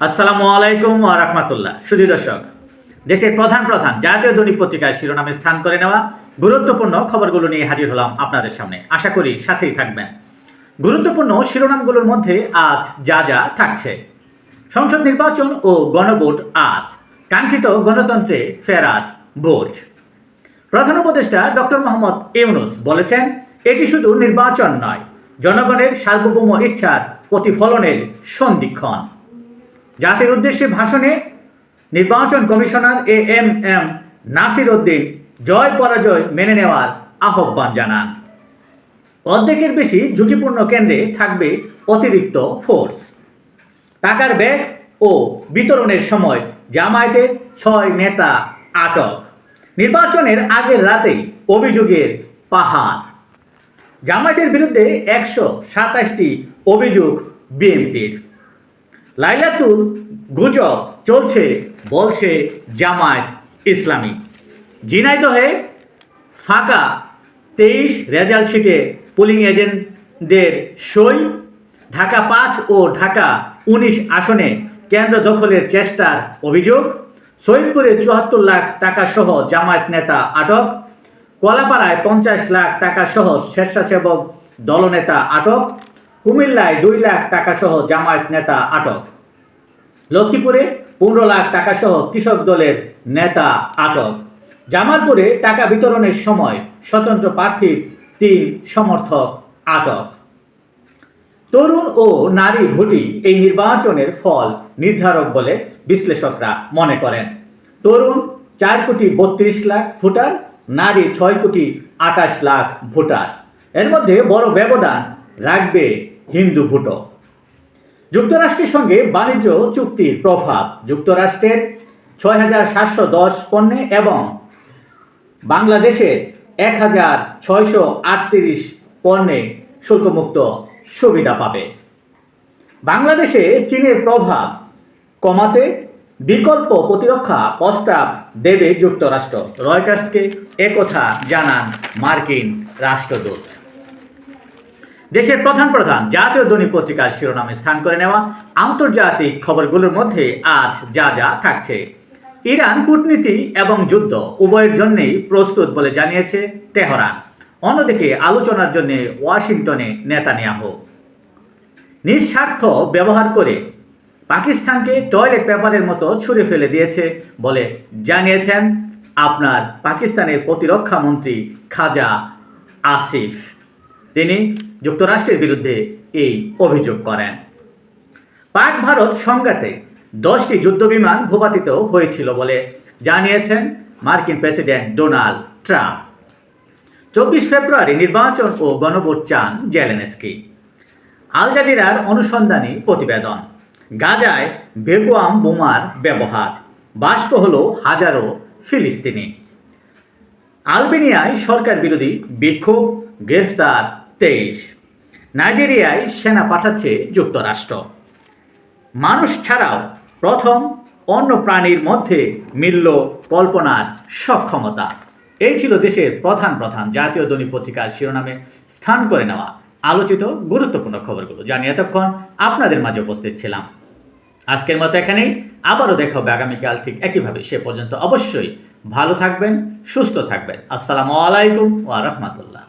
আসসালামু আলাইকুম রাহমাতুল্লাহ। সুধী দর্শক, দেশের প্রধান প্রধান জাতীয় দৈনিক পত্রিকায় শিরোনামে স্থান করে নেওয়া গুরুত্বপূর্ণ খবরগুলো নিয়ে হাজির হলাম আপনাদের সামনে। আশা করি সাথেই থাকবেন। গুরুত্বপূর্ণ শিরোনামগুলোর মধ্যে আজ যা যা থাকছে। সংসদ নির্বাচন ও গণভোট আজ। কাঙ্ক্ষিত গণতন্ত্রে ফেরার ভোট প্রধান উপদেষ্টা ডক্টর মোহাম্মদ ইউনুস বলেছেন, এটি শুধু নির্বাচন নয়, জনগণের সার্বভৌম ইচ্ছার প্রতিফলনের সন্ধিক্ষণ। জাতির উদ্দেশ্যে ভাষণে নির্বাচন commissioner A M M Nasir Uddin জয় পরাজয় মেনে নেওয়ার আহ্বান জানান। অর্ধেকের বেশি ঝুঁকিপূর্ণ কেন্দ্রে থাকবে অতিরিক্ত ফোর্স। টাকার ব্যাগ ও বিতরণের সময় জামায়াতের ছয় নেতা আটক। নির্বাচনের আগের রাতেই অভিযোগের পাহাড়। জামায়াতের বিরুদ্ধে একশো সাতাশটি অভিযোগ বিএনপির। লাইলাতুল গুজব চলছে, বলছে জামায়াত ইসলামী। ঝিনাইদহে ফাঁকা তেইশ রেজাল্ট শিটে পুলিং এজেন্টদের সই। ঢাকা পাঁচ ও ঢাকা উনিশ আসনে কেন্দ্র দখলের চেষ্টার অভিযোগ। সৈয়দপুরে চুয়াত্তর লাখ টাকা সহ জামায়াত নেতা আটক। কলাপাড়ায় পঞ্চাশ লাখ টাকা সহ স্বেচ্ছাসেবক দলনেতা আটক। কুমিল্লায় দুই লাখ টাকা সহ জামায়াত নেতা আটক। লক্ষ্মীপুরে পনেরো লাখ টাকা সহ কৃষক দলের নেতা আটক। জামালপুরে টাকা বিতরণের সময় স্বতন্ত্র প্রার্থীর তিন সমর্থক আটক। তরুণ ও নারী ভোটই এই নির্বাচনের ফল নির্ধারক বলে বিশ্লেষকরা মনে করেন। তরুণ চার কোটি বত্রিশ লাখ ভোটার, নারী ছয় কোটি আঠাশ লাখ ভোটার। এর মধ্যে বড় ব্যবধান রাখবে হিন্দু ভোটও যুক্তরাষ্ট্রের সঙ্গে বাণিজ্য চুক্তির প্রভাব। যুক্তরাষ্ট্রের ছয় হাজার সাতশো দশ পণ্যে এবং বাংলাদেশের এক হাজার ছয়শো আটত্রিশ পণ্যে শুল্কমুক্ত সুবিধা পাবে। বাংলাদেশে চীনের প্রভাব কমাতে বিকল্প প্রতিরক্ষা প্রস্তাব দেবে যুক্তরাষ্ট্র। রয়টার্সকে একথা জানান মার্কিন রাষ্ট্রদূত। দেশের প্রধান প্রধান জাতীয় দৈনিক পত্রিকার শিরোনামে স্থান করে নেওয়া আন্তর্জাতিক খবরগুলোর মধ্যে আজ যা যা থাকছে। ইরান কূটনীতি এবং যুদ্ধ উভয়ের জন্যই প্রস্তুত বলে জানিয়েছে তেহরান। অন্যদিকে আলোচনার জন্য ওয়াশিংটনে নেতানিয়াহু। নিঃস্বার্থ ব্যবহার করে পাকিস্তানকে টয়লেট পেপারের মতো ছুঁড়ে ফেলে দিয়েছে বলে জানিয়েছেন আপনার পাকিস্তানের প্রতিরক্ষা মন্ত্রী খাজা আসিফ। তিনি যুক্তরাষ্ট্রের বিরুদ্ধে এই অভিযোগ করেন। পাক ভারত সংঘাতে দশটি যুদ্ধবিমান ভূপাতিত হয়েছিল বলে জানিয়েছেন মার্কিন প্রেসিডেন্ট ডোনাল্ড ট্রাম্প। চব্বিশ ফেব্রুয়ারি নির্বাচন ও গণভোট চান জেলেনস্কি। আল জাজিরার অনুসন্ধানী প্রতিবেদন, গাজায় বেগুয়াম বোমার ব্যবহার, বাষ্প হল হাজারো ফিলিস্তিনি। আলবেনিয়ায় সরকার বিরোধী বিক্ষোভ, গ্রেফতার তেইশ। নাইজেরিয়ায় সেনা পাঠাচ্ছে যুক্তরাষ্ট্র। মানুষ ছাড়াও প্রথম অন্য প্রাণীর মধ্যে মিলল কল্পনার সক্ষমতা। এই ছিল দেশের প্রধান প্রধান জাতীয় দৈনিক পত্রিকার শিরোনামে স্থান করে নেওয়া আলোচিত গুরুত্বপূর্ণ খবরগুলো। জানিয়ে এতক্ষণ আপনাদের মাঝে উপস্থিত ছিলাম। আজকের মতো এখানেই। আবারও দেখা হবে আগামীকাল ঠিক একইভাবে। সে পর্যন্ত অবশ্যই ভালো থাকবেন, সুস্থ থাকবেন। আসসালামু আলাইকুম ওয়া রাহমাতুল্লাহ।